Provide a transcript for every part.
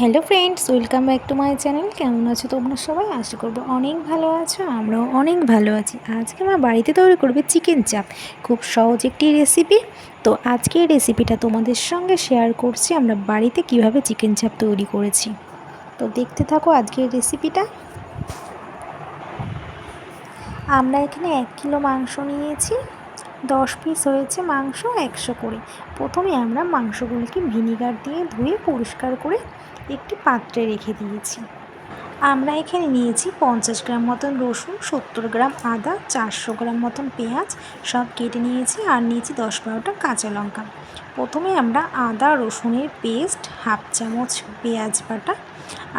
Hello friends, welcome back to my channel. কেমন আছো তোমরা সবাই? আশা করব অনেক ভালো আছো, আমরাও অনেক ভালো আছি। আজকে আমার বাড়িতে তৈরি করবে চিকেন চাপ। খুব সহজ একটি রেসিপি তো আজকে রেসিপিটা তোমাদের সঙ্গে শেয়ার করছি, আমরা বাড়িতে কীভাবে চিকেন চাপ তৈরি করেছি। তো দেখতে থাকো আজকের রেসিপিটা আমরা এখানে এক কিলো মাংস নিয়েছি। দশ পিস হয়েছে মাংস একশো করে প্রথমে আমরা মাংসগুলোকে ভিনিগার দিয়ে ধুয়ে পরিষ্কার করে একটি পাত্রে রেখে দিয়েছি। আমরা এখানে নিয়েছি পঞ্চাশ গ্রাম মতন রসুন, সত্তর গ্রাম আদা, চারশো গ্রাম মতন পেঁয়াজ, সব কেটে নিয়েছি আর নিয়েছি দশ বারোটা কাঁচা লঙ্কা। প্রথমে আমরা আদা, রসুনের পেস্ট, হাফ চামচ পেঁয়াজ বাটা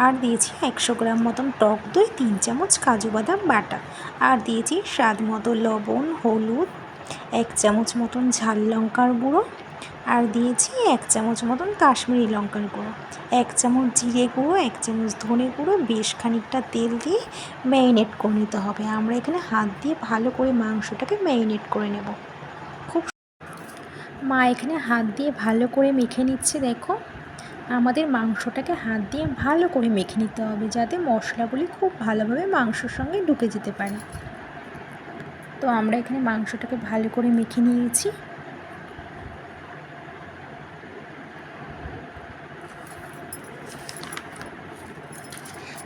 আর দিয়েছি একশো গ্রাম মতন টক দই, তিন চামচ কাজু বাদাম বাটা। আর দিয়েছি স্বাদ মতো লবণ, হলুদ এক চামচ মতন ঝাল লঙ্কার গুঁড়ো আর দিয়েছি এক চামচ মতন কাশ্মীরি লঙ্কার গুঁড়ো। এক চামচ জিরে গুঁড়ো, এক চামচ ধনে গুঁড়ো, বেশ খানিকটা তেল দিয়ে ম্যারিনেট করে নিতে হবে। আমরা এখানে হাত দিয়ে ভালো করে মাংসটাকে ম্যারিনেট করে নেব। খুব মা এখানে হাত দিয়ে ভালো করে মেখে নিচ্ছে, দেখো। আমাদের মাংসটাকে হাত দিয়ে ভালো করে মেখে নিতে হবে যাতে মশলাগুলি খুব ভালোভাবে মাংসর সঙ্গে ঢুকে যেতে পারে। তো আমরা এখানে মাংসটাকে ভালো করে মেখে নিয়েছি।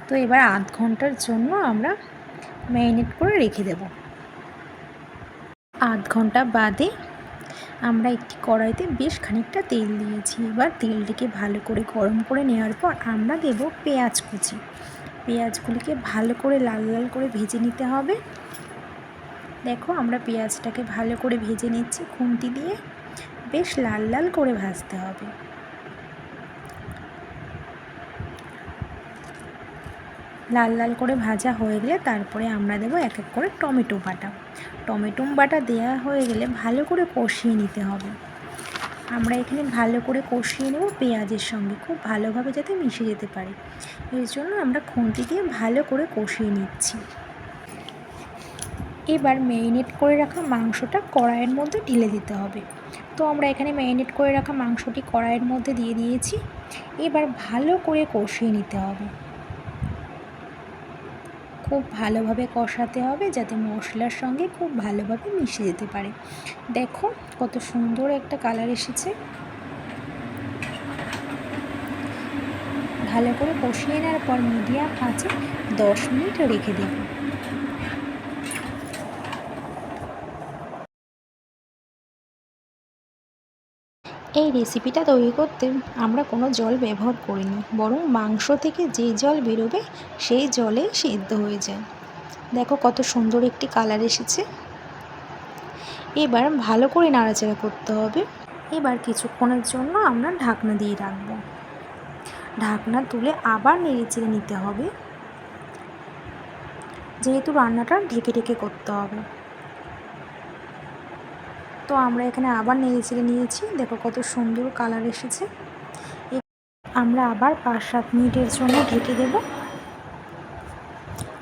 তো এবার আধ ঘণ্টার জন্য আমরা ম্যারিনেট করে রেখে দেব। আধ ঘণ্টা বাদে আমরা একটি কড়াইতে বেশ খানিকটা তেল দিয়েছি। এবার তেলটিকে ভালো করে গরম করে নেওয়ার পর আমরা দেব পেঁয়াজ কুচি। পেঁয়াজগুলিকে ভালো করে লাল লাল করে ভেজে নিতে হবে। দেখো আমরা পেঁয়াজটাকে ভালো করে ভেজে নিচ্ছি খুন্তি দিয়ে। বেশ লাল লাল করে ভাজতে হবে। লাল লাল করে ভাজা হয়ে গেলে তারপরে আমরা দেবো এক এক করে টমেটো বাটা। টমেটো বাটা দেওয়া হয়ে গেলে ভালো করে কষিয়ে নিতে হবে। আমরা এখানে ভালো করে কষিয়ে নেব পেঁয়াজের সঙ্গে, খুব ভালোভাবে যাতে মিশে যেতে পারে। এর জন্য আমরা খুন্তি দিয়ে ভালো করে কষিয়ে নিচ্ছি। এবার ম্যারিনেট করে রাখা মাংসটা কড়াইয়ের মধ্যে ঢেলে দিতে হবে। তো আমরা এখানে ম্যারিনেট করে রাখা মাংসটি কড়াইয়ের মধ্যে দিয়ে দিয়েছি। এবার ভালো করে কষিয়ে নিতে হবে। খুব ভালোভাবে কষাতে হবে যাতে মশলার সঙ্গে খুব ভালোভাবে মিশে যেতে পারে। দেখো কত সুন্দর একটা কালার এসেছে। ভালো করে কষিয়ে নেওয়ার পর মিডিয়াম আঁচে দশ মিনিট রেখে দেবো। এই রেসিপিটা তৈরি করতে আমরা কোনো জল ব্যবহার করিনি। বরং মাংস থেকে যে জল বেরোবে, সেই জলেই সেদ্ধ হয়ে যায়। দেখো কত সুন্দর একটি কালার এসেছে। এবার ভালো করে নাড়াচাড়া করতে হবে। এবার কিছুক্ষণের জন্য আমরা ঢাকনা দিয়ে রাখব। ঢাকনা তুলে আবার নেড়ে চেড়ে নিতে হবে। যেহেতু রান্নাটা ঢেকে ঢেকে করতে হবে। তো আমরা এখানে আবার নেড়ে চেড়ে নিয়েছি। দেখো কত সুন্দর কালার এসেছে। আমরা আবার পাঁচ সাত মিনিটের জন্য ঢেকে দেব।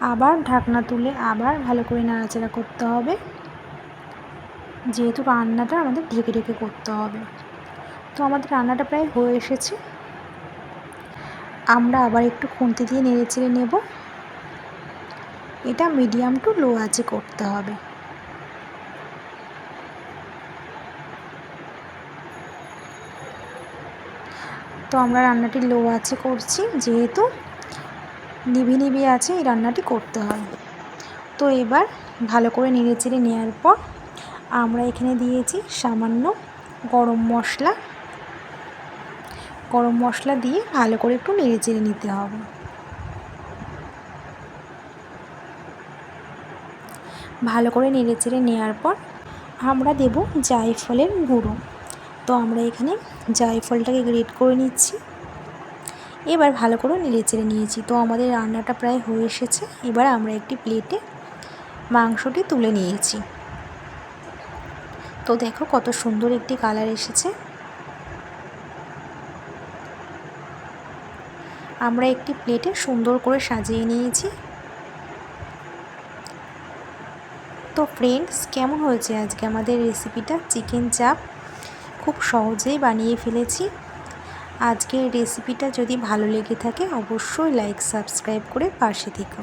আবার ঢাকনা তুলে আবার ভালো করে নাড়াচাড়া করতে হবে। যেহেতু রান্নাটা আমাদের ঢেকে ঢেকে করতে হবে। তো আমাদের রান্নাটা প্রায় হয়ে এসেছে। আমরা আবার একটু খুন্তি দিয়ে নেড়ে চেড়ে নেব। এটা মিডিয়াম টু লো আছে করতে হবে। তো আমরা রান্নাটি লো আছে করছি, যেহেতু নিভি নিভি আছে এই রান্নাটি করতে হয়। তো এবার ভালো করে নেড়ে চেড়ে নেওয়ার পর আমরা এখানে দিয়েছি সামান্য গরম মশলা। গরম মশলা দিয়ে ভালো করে একটু নেড়ে চেড়ে নিতে হবে। ভালো করে নেড়ে চেড়ে নেওয়ার পর আমরা দেব জায়ফলের গুঁড়ো। তো আমরা এখানে জায়ফলটাকে গ্রেট করে নিচ্ছি। এবার ভালো করে নেড়ে চেড়ে নিয়েছি। তো আমাদের রান্নাটা প্রায় হয়ে এসেছে। এবার আমরা একটি প্লেটে মাংসটি তুলে নিয়েছি। তো দেখো কত সুন্দর একটি কালার এসেছে। আমরা একটি প্লেটে সুন্দর করে সাজিয়ে নিয়েছি। তো ফ্রেন্ডস কেমন হয়েছে আজকে আমাদের রেসিপিটা চিকেন চাপ খুব সহজেই বানিয়ে ফেলেছি। আজকের রেসিপিটা যদি ভালো লেগে থাকে, অবশ্যই লাইক সাবস্ক্রাইব করে পাশে থেকো।